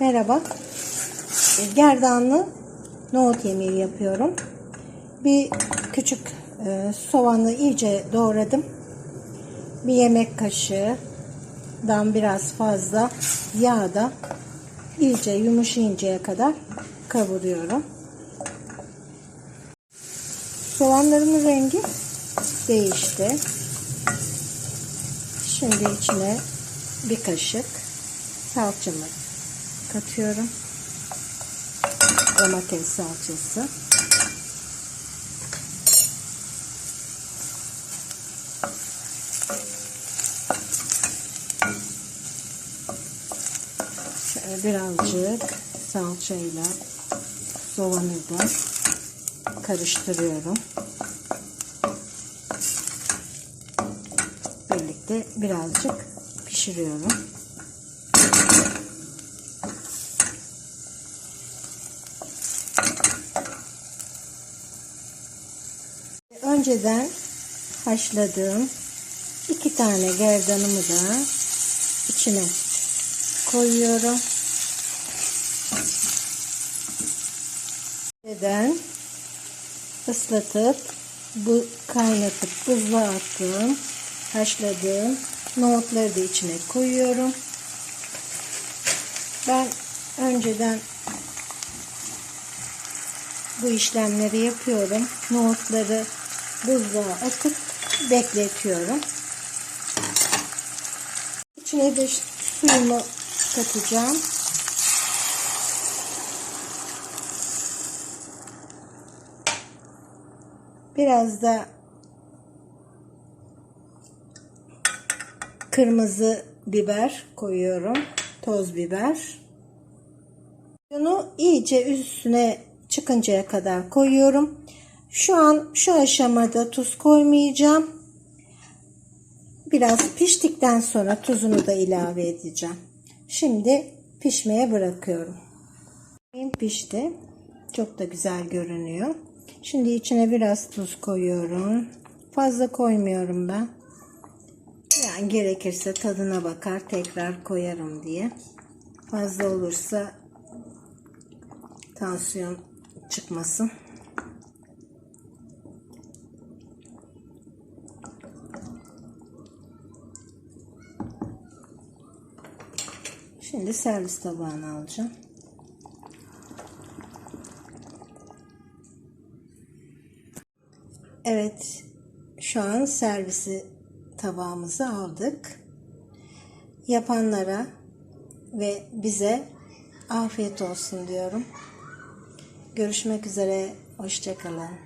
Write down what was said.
Merhaba. E, Gerdanlı nohut yemeği yapıyorum. Bir küçük e, soğanı iyice doğradım. Bir yemek kaşığından biraz fazla yağda iyice yumuşayıncaya kadar kavuruyorum. Soğanlarımın rengi değişti. Şimdi içine bir kaşık salçamı katıyorum. Domates salçası. Şöyle birazcık salçayla soğanı da karıştırıyorum. Birlikte birazcık pişiriyorum. Önceden haşladığım iki tane gerdanımı da içine koyuyorum. Önceden ıslatıp bu kaynatıp buzluğa attığım haşladığım nohutları da içine koyuyorum. Ben önceden bu işlemleri yapıyorum. Nohutları buzluğa atıp bekletiyorum. İçine de suyumu katacağım. Biraz da kırmızı biber koyuyorum. Toz biber. Bunu iyice üstüne çıkıncaya kadar koyuyorum. Şu an şu aşamada tuz koymayacağım. Biraz piştikten sonra tuzunu da ilave edeceğim. Şimdi pişmeye bırakıyorum. Pişti. Çok da güzel görünüyor. Şimdi içine biraz tuz koyuyorum. Fazla koymuyorum ben. Yani gerekirse tadına bakar tekrar koyarım diye. Fazla olursa tansiyon çıkmasın. Şimdi servis tabağına alacağım. Evet, şu an servisi tabağımızı aldık. Yapanlara ve bize afiyet olsun diyorum. Görüşmek üzere, hoşçakalın.